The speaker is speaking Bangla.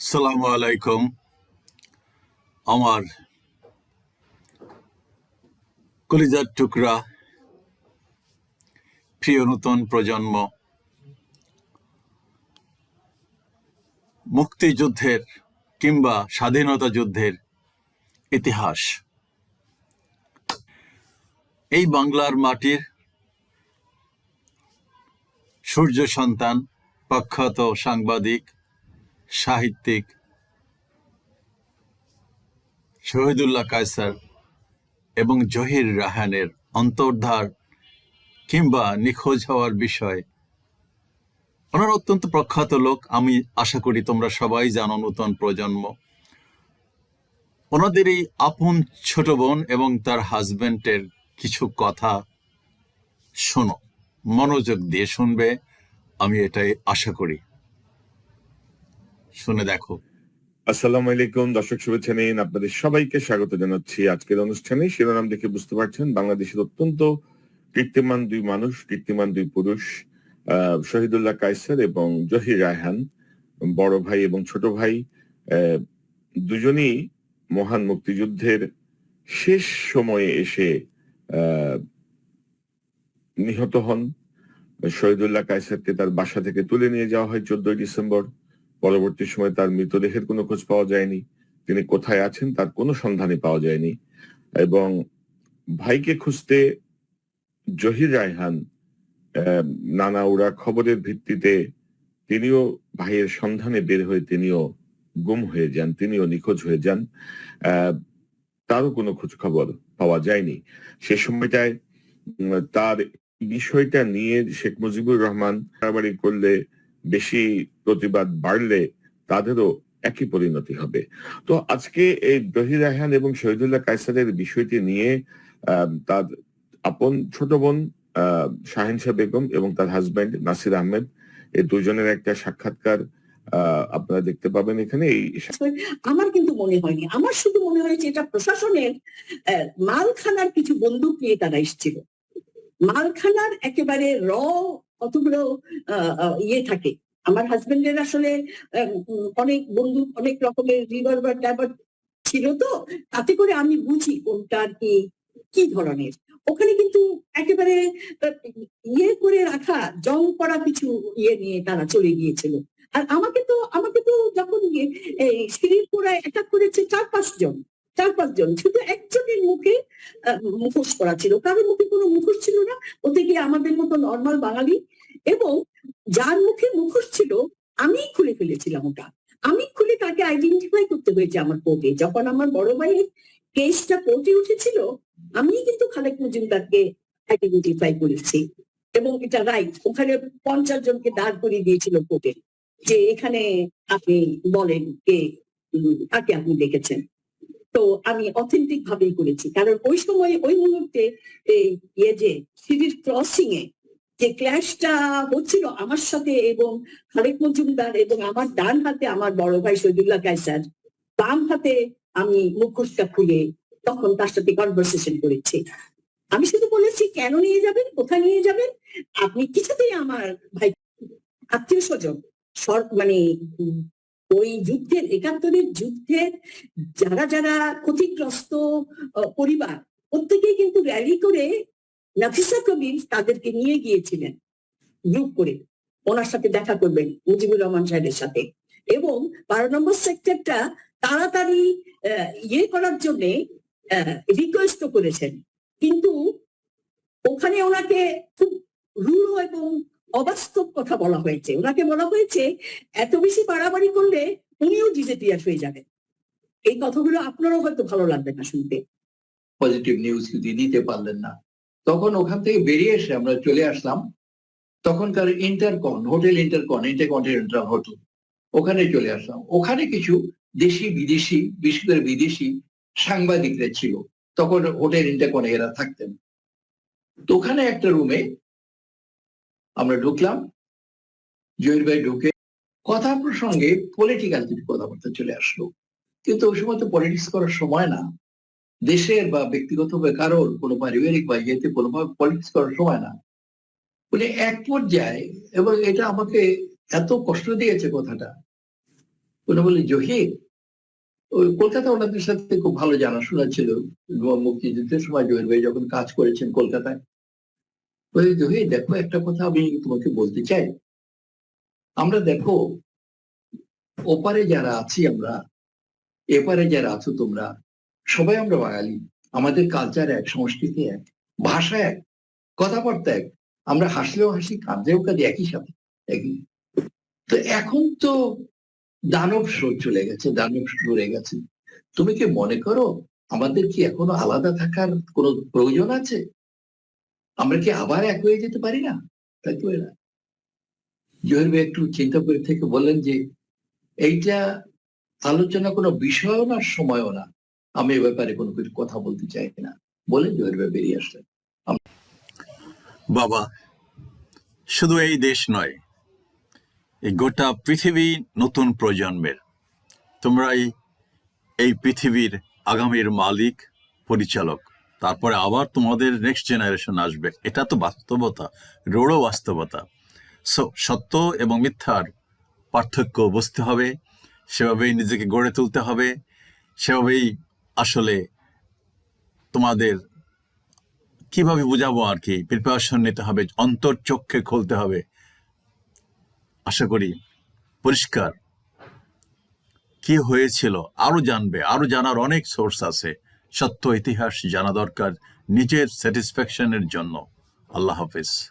সালামু আলাইকুম। আমার কলিজার টুকরা, প্রিয় নতুন প্রজন্ম, মুক্তিযুদ্ধের কিংবা স্বাধীনতা যুদ্ধের ইতিহাস। এই বাংলার মাটির সূর্য সন্তান, প্রখ্যাত সাংবাদিক সাহিত্যিক শহীদুল্লাহ কায়সার এবং জহির রাহানের অন্তর্ধার কিংবা নিখোঁজ হওয়ার বিষয়। ওনারা অত্যন্ত প্রখ্যাত লোক, আমি আশা করি তোমরা সবাই জানো নূতন প্রজন্ম। ওনাদের এই আপন ছোট বোন এবং তার হাজবেন্ডের কিছু কথা শোনো, মনোযোগ দিয়ে শুনবে, আমি এটাই আশা করি। শুনে দেখো। আসসালামু আলাইকুম, দর্শক শুভেচ্ছা নিন আপনাদের সবাইকে স্বাগত জানাচ্ছি আজকের অনুষ্ঠানে। শিরোনাম দেখে বুঝতে পারছেন, বাংলাদেশের অত্যন্ত কীর্তিমান দুই মানুষ, কীর্তিমান দুই পুরুষ শহীদুল্লাহ কায়সার এবং জহির রায়হান। বড় ভাই এবং ছোট ভাই দুজনই মহান মুক্তিযুদ্ধের শেষ সময়ে এসে নিহত হন। শহীদুল্লাহ কায়সারকে তার বাসা থেকে তুলে নিয়ে যাওয়া হয় চোদ্দই ডিসেম্বর। পরবর্তী সময় তার মৃতদেহের কোনো খোঁজ পাওয়া যায়নি। তিনি কোথায় আছেন তার কোনো সন্ধানই পাওয়া যায়নি। এবং ভাইকে খুঁজতে জহির রায়হান নানা উড়া খবরের ভিত্তিতে তিনিও ভাইয়ের সন্ধানে বের হয়ে তিনিও গুম হয়ে যান, তিনিও নিখোঁজ হয়ে যান। তারও কোনো খোঁজ খবর পাওয়া যায়নি। সে সময়টায় তার বিষয়টা নিয়ে শেখ মুজিবুর রহমান বাড়াবাড়ি করলে বেশি প্রতিবাদ বাড়লে তাদেরও একই পরিণতি হবে। তো আজকে এই দহির রায়হান এবং শহীদুল্লাহ কায়সারের বিষয়টি নিয়ে তার আপন ছোট বোন আহ, শাহিনশা বেগম এবং তার হাজবেন্ড নাসির আহমেদ এই দুজনের একটা সাক্ষাৎকার আপনারা দেখতে পাবেন এখানে। এই আমার কিন্তু মনে হয়নি। আমার শুধু মনে হয়েছে এটা প্রশাসনের মালখানার কিছু বন্দুক নিয়ে তারা এসেছিল। মালখানার একেবারে র কতগুলো ইয়ে থাকে। আমার হাজবেন্ডের আসলে অনেক বন্ধু, অনেক রকমের রিভলভার ট্যাবার ছিল তো, তাতে করে আমি বুঝি কোনটা কি কি ধরনের। ওখানে কিন্তু একেবারে ইয়ে করে রাখা, জং করা কিছু ইয়ে নিয়ে তারা চলে গিয়েছিল। আর আমাকে তো আমাকে তো যখন গিয়ে এই সিঁড়ির অ্যাটাক করেছে চার পাঁচজন চার পাঁচজন শুধু একজনের মুখে মুখোশ করা ছিল। কারোর মুখে কোনো মুখোশ ছিল না। ওতে গিয়ে আমাদের মতো নর্মাল বাঙালি। এবং যার মুখে মুখোশ ছিল আমি খুলে ফেলেছিলাম ওটা। আমি খুলে তাকে আইডেন্টিফাই করতে হয়েছে আমার কোর্টে যখন আমার বড় ভাইয়ের কেসটা কোর্টে উঠেছিল আমি কিন্তু খালেক মজুমদারকে আইডেন্টিফাই করেছি। এবং এটা রাইট ওখানে পঞ্চাশ জনকে দাঁড় করিয়ে দিয়েছিল কোর্টে যে এখানে আপনি বলেন কে কাকে আপনি দেখেছেন। তো আমি অথেন্টিক ভাবেই করেছি। কারণ ওই সময়, ওই মুহূর্তে ইয়ে যে সিঁড়ির ক্রসিং এ যে ক্ল্যাশটা হচ্ছিল আমার সাথে এবং খালেক মজুমদার এবং আমার ডান হাতে আমার বড় ভাই শহীদুল্লাহ কায়সার, বাম হাতে আমি মুখোশটা খুলে তখন তার সাথে কনভারসেশন করেছি। আমি শুধু বলেছি, কেন নিয়ে যাবেন? কোথায় নিয়ে যাবেন? আপনি কিছুতেই আমার ভাই আত্মীয় স্বজন মানে ওই যুদ্ধের, একাত্তরের যুদ্ধের যারা যারা ক্ষতিগ্রস্ত পরিবার, প্রত্যেকেই কিন্তু র্যালি করে নাফিসা কবির তাদেরকে নিয়ে গিয়েছিলেন। গ্রুপ করে ওনার সাথে দেখা করবেন মুজিবুর রহমান সাহেবের সাথে। এবং বারো নম্বর সেক্টরটা তাড়াতাড়ি ইয়ে করার জন্য রিকোয়েস্ট করেছেন। কিন্তু ওখানে ওনাকে খুব রূঢ় এবং অবাস্তব কথা বলা হয়েছে। ওনাকে বলা হয়েছে, এত বেশি বাড়াবাড়ি করলে উনিও ডিজেপিয়ার হয়ে যাবেন। এই কথাগুলো আপনারও হয়তো ভালো লাগবে না শুনতে। পজিটিভ নিউজ দিতে পারলেন না। তখন ওখান থেকে বেরিয়ে এসে আমরা চলে আসলাম। তখনকার Intercon hotel Intercon Intercontinental hotel ওখানে চলে আসলাম। ওখানে কিছু দেশি, বিদেশি, বিশেষ করে বিদেশি সাংবাদিকরা ছিল। তখন হোটেল ইন্টারকনে এরা থাকতেন। তো ওখানে একটা রুমে আমরা ঢুকলাম। জহির ভাই ঢুকে কথা প্রসঙ্গে পলিটিক্যাল কিছু কথাবার্তা চলে আসলো। কিন্তু ওই সময় তো পলিটিক্স করার সময় না। দেশের বা ব্যক্তিগতভাবে কারোর কোনো পারিবারিক বা ইয়েতে কোনোভাবে পলিটিক্স করার সময় না। উনি এক পর্যায়ে এবং এটা আমাকে এত কষ্ট দিয়েছে কথাটা। উনি বলে জহির, ওই কলকাতা ওনাদের সাথে খুব ভালো জানাশোনা ছিল। মুক্তিযুদ্ধের সময় জহির ভাই যখন কাজ করেছেন কলকাতায়। বলে জহির, দেখো একটা কথা আমি তোমাকে বলতে চাই। আমরা দেখো, ওপারে যারা আছি আমরা, এপারে যারা আছো তোমরা সবাই আমরা বাঙালি, আমাদের কালচার এক, সংস্কৃতি এক, ভাষা এক, কথাবার্তা এক। আমরা হাসলেও হাসি, কাঁদলেও কাঁদি, একই সাথে, একই। তো এখন তো দানব শো চলে গেছে, দানব সরে গেছে। তুমি কি মনে করো আমাদের কি এখনও আলাদা থাকার কোনো প্রয়োজন আছে? আমরা কি আবার এক হয়ে যেতে পারি না? তাই তো এরা। জহির ভাই একটু চিন্তা করে থেকে বললেন যে, এইটা আলোচনা কোনো বিষয়ও না, সময়ও না। আমি এ ব্যাপারে কোনো কিছু কথা বলতে চাই না। বলে জহির বেরিয়ে আসলেন। বাবা, শুধু এই দেশ নয়, এই গোটা পৃথিবী নতুন প্রজন্মের। তোমরাই এই পৃথিবীর আগামীর মালিক, পরিচালক। তারপরে আবার তোমাদের নেক্সট জেনারেশন আসবে। এটা তো বাস্তবতা রোড়ো বাস্তবতা। সো সত্য এবং মিথ্যার পার্থক্য বুঝতে হবে, সেভাবেই নিজেকে গড়ে তুলতে হবে, সেভাবেই আসলে তোমাদের কীভাবে বুঝাবো আর কি? প্রিপারেশন নিতে হবে, অন্তর চোখকে খুলতে হবে। আশা করি পরিষ্কার। কি হয়েছিল? আরও জানবে। আরও জানার অনেক সোর্স আছে। সত্য, ইতিহাস জানা দরকার নিজের স্যাটিসফ্যাকশনের জন্য। আল্লাহ হাফিজ।